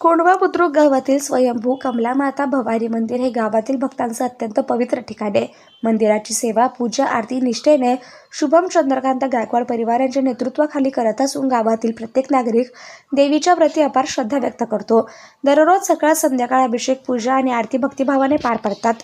कोंडवा बुद्रुक गावातील स्वयंभू कमला माता भवानी मंदिर हे गावातील भक्तांचं अत्यंत पवित्र ठिकाण आहे. मंदिराची सेवा पूजा आरती निष्ठेने शुभम चंद्रकांत गायकवाड परिवार यांच्या नेतृत्वाखाली करत असून गावातील प्रत्येक नागरिक देवीच्या प्रती अपार श्रद्धा व्यक्त करतो. दररोज सकाळ संध्याकाळ अभिषेक पूजा आणि आरती भक्तिभावाने पार पडतात.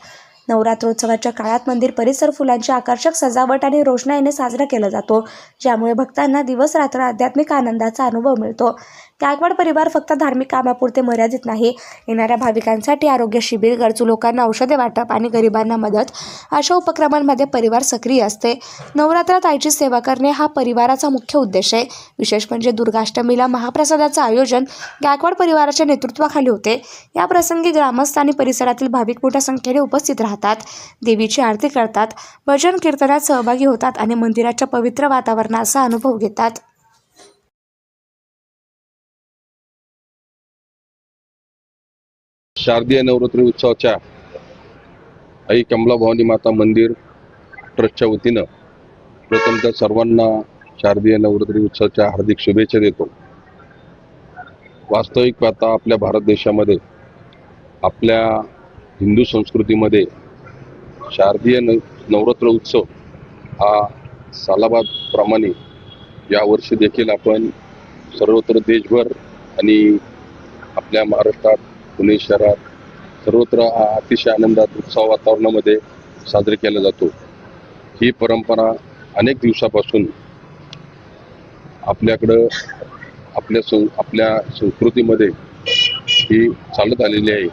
नवरात्रोत्सवाच्या काळात मंदिर परिसर फुलांची आकर्षक सजावट आणि रोषणाईने साजरा केला जातो ज्यामुळे भक्तांना दिवस रात्र आध्यात्मिक आनंदाचा अनुभव मिळतो. गायकवाड परिवार फक्त धार्मिक कामापुरते मर्यादित नाही. येणाऱ्या भाविकांसाठी आरोग्य शिबिर गरजू लोकांना औषधे वाटप आणि गरिबांना मदत अशा उपक्रमांमध्ये परिवार सक्रिय असते. नवरात्रात आईची सेवा करणे हा परिवाराचा मुख्य उद्देश आहे. विशेष म्हणजे दुर्गाष्टमीला महाप्रसादाचं आयोजन गायकवाड परिवाराच्या नेतृत्वाखाली होते. या प्रसंगी ग्रामस्थ आणि परिसरातील भाविक मोठ्या संख्येने उपस्थित राहतात. देवीची आरती करतात भजन कीर्तनात सहभागी होतात आणि मंदिराच्या पवित्र वातावरणाचा अनुभव घेतात. शारदीय नवरात्री उत्सवाच्या आई कमला भवानी माता मंदिर ट्रस्टच्या वतीनं प्रथमतः सर्वांना शारदीय नवरात्री उत्सवाच्या हार्दिक शुभेच्छा देतो. वास्तविक पाहता आपल्या भारत देशामध्ये आपल्या हिंदू संस्कृतीमध्ये शारदीय न नवरात्र उत्सव हा सालाबादप्रमाणे यावर्षी देखील आपण सर्वत्र देशभर आणि आपल्या महाराष्ट्रात पुणे शहरात सर्वत्र हा अतिशय आनंदात उत्सव वातावरणामध्ये साजरी केला जातो. ही परंपरा अनेक दिवसापासून आपल्याकडं आपल्या सं आपल्या संस्कृतीमध्ये ही चालत आलेली आहे.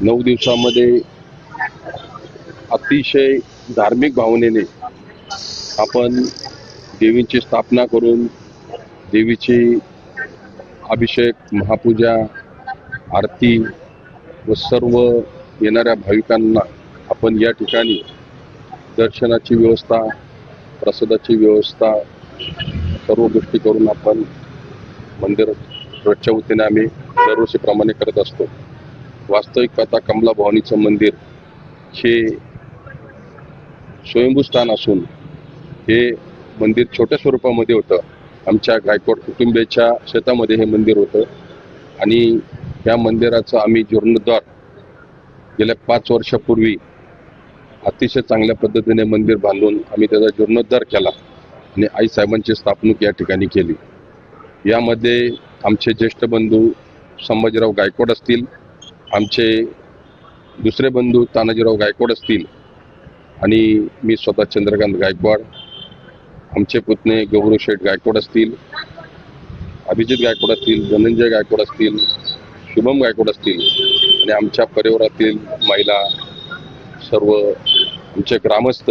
नऊ दिवसामध्ये अतिशय धार्मिक भावनेने आपण देवींची स्थापना करून देवीची अभिषेक महापूजा आरती व सर्व येणाऱ्या भाविकांना आपण या ठिकाणी दर्शनाची व्यवस्था प्रसादाची व्यवस्था सर्व गोष्टी करून आपण मंदिर रोजच्या वतीने आम्ही दरवर्षीप्रमाणे करत असतो. वास्तविक पाहता कमला भवानीचं मंदिर हे स्वयंभू स्थान असून हे मंदिर छोट्या स्वरूपामध्ये होतं. आमच्या गायकवाड कुटुंबियाच्या शेतामध्ये हे मंदिर होतं आणि या मंदिराचा आम्ही जीर्णोद्धार गेल्या पाच वर्षापूर्वी अतिशय चांगल्या पद्धतीने मंदिर बांधून आम्ही त्याचा जीर्णोद्धार केला आणि आई साहेबांची स्थापणूक या ठिकाणी केली. यामध्ये आमचे ज्येष्ठ बंधू संभाजीराव गायकवाड असतील आमचे दुसरे बंधू तानाजीराव गायकवाड असतील आणि मी स्वतः चंद्रकांत गायकवाड आमचे पुतणे गौरव शेठ गायकवाड असतील अभिजित गायकवाड असतील धनंजय गायकवाड असतील शुभम गायकवाड असतील आणि आमच्या परिवारातील महिला सर्व आमचे ग्रामस्थ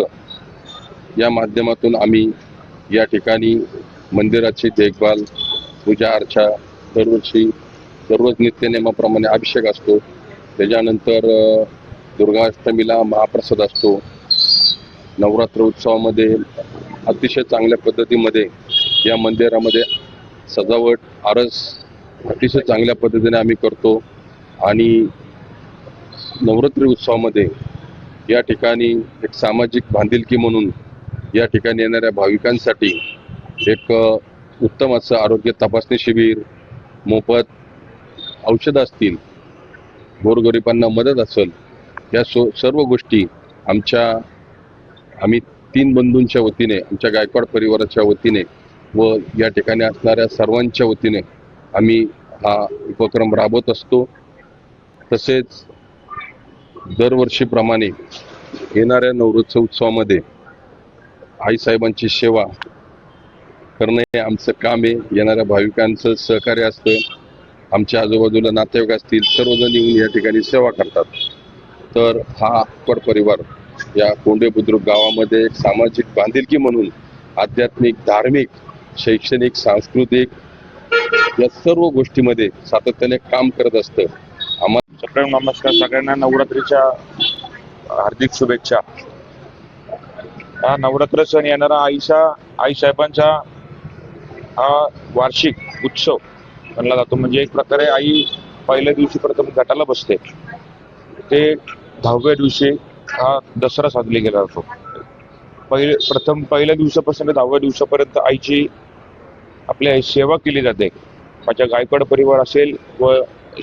या माध्यमातून आम्ही या ठिकाणी मंदिराची देखभाल पूजा अर्चा दरवर्षी दररोज नित्यनेमाप्रमाणे अभिषेक असतो. त्याच्यानंतर दुर्गाष्टमीला महाप्रसाद असतो. नवरात्र उत्सवामध्ये अतिशय चांगल्या पद्धतीमध्ये या मंदिरामध्ये सजावट आरस अतिशय चांगल्या पद्धतीने आम्ही करतो. आणि नवरात्री उत्सवामध्ये या ठिकाणी एक सामाजिक बांधिलकी म्हणून या ठिकाणी येणाऱ्या भाविकांसाठी एक उत्तम असं आरोग्य तपासणी शिबिर मोफत औषधं असतील गोरगरिबांना मदत असेल या सो सर्व गोष्टी आमच्या आम्ही तीन बंधूंच्या वतीने आमच्या गायकवाड परिवाराच्या वतीने व या ठिकाणी असणाऱ्या सर्वांच्या वतीने आम्ही हा उपक्रम राबवत असतो. तसेच दरवर्षीप्रमाणे येणाऱ्या नवरोत्सव उत्सवामध्ये आईसाहेबांची सेवा करणं हे आमचं काम आहे. येणाऱ्या भाविकांचं सहकार्य असतं आमच्या आजूबाजूला नातेवाईक असतील सर्वजण येऊन या ठिकाणी सेवा करतात. तर हा अक्कड परिवार या कोंडे बुद्रुक गावामध्ये एक सामाजिक बांधिलकी म्हणून आध्यात्मिक धार्मिक शैक्षणिक सांस्कृतिक या सर्व गोष्टीमध्ये सातत्याने काम करत असतं. आम्हाला सगळ्यांना नमस्कार. सगळ्यांना नवरात्रीच्या हार्दिक शुभेच्छा. हा नवरात्र सण येणारा आईच्या आई साहेबांचा हा वार्षिक उत्सव म्हणला जातो. म्हणजे एक प्रकारे आई पहिल्या दिवशी प्रथम घाटाला बसते. ते दहाव्या दिवशी हा दसरा साजरी केला जातो. पहिले प्रथम पहिल्या दिवसापासून दहाव्या दिवसापर्यंत आईची आपल्या सेवा केली जाते. माझ्या गायकवाड परिवार असेल व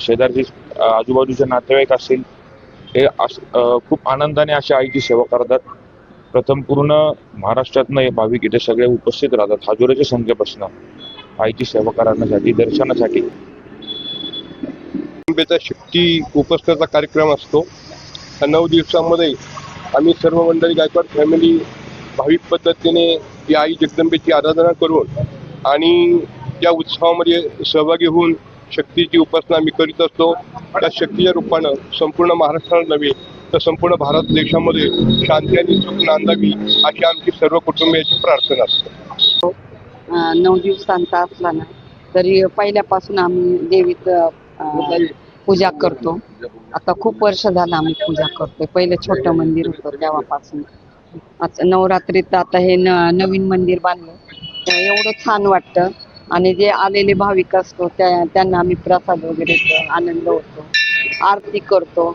शेजारची आजूबाजूचे नातेवाईक असेल हे खूप आनंदाने अशा आईची सेवा करतात. प्रथम पूर्ण महाराष्ट्रातनं हे भाविक इथे सगळे उपस्थित राहतात. हजारोच्या संख्येपासून आईची सेवा करण्यासाठी दर्शनासाठी. शक्ती उपस्थितीचा कार्यक्रम असतो. नऊ दिवसामध्ये आम्ही सर्व मंडळी गायकवाड फॅमिली भाविक पद्धतीने या आई जगदंबेची आराधना करून आणि या उत्सवामध्ये सहभागी होऊन शक्तीची उपासना आम्ही करीत असतो. त्या शक्तीच्या रूपानं संपूर्ण महाराष्ट्राला नव्हे तर संपूर्ण भारत देशामध्ये शांती आणि सुख नांदावी अशी आमची सर्व कुटुंबियाची प्रार्थना असते. नऊ दिवसांचा असला ना तरी पहिल्यापासून आम्ही देवीत पूजा करतो. आता खूप वर्ष झालं आम्ही पूजा करतोय. पहिले छोटं मंदिर होतं तेव्हापासून. आता नवरात्रीत आता हे न नवीन मंदिर बांधलं. तर एवढं छान वाटतं. आणि जे आलेले भाविक असतो त्या त्यांना आम्ही प्रसाद वगैरे आनंद होतो आरती करतो.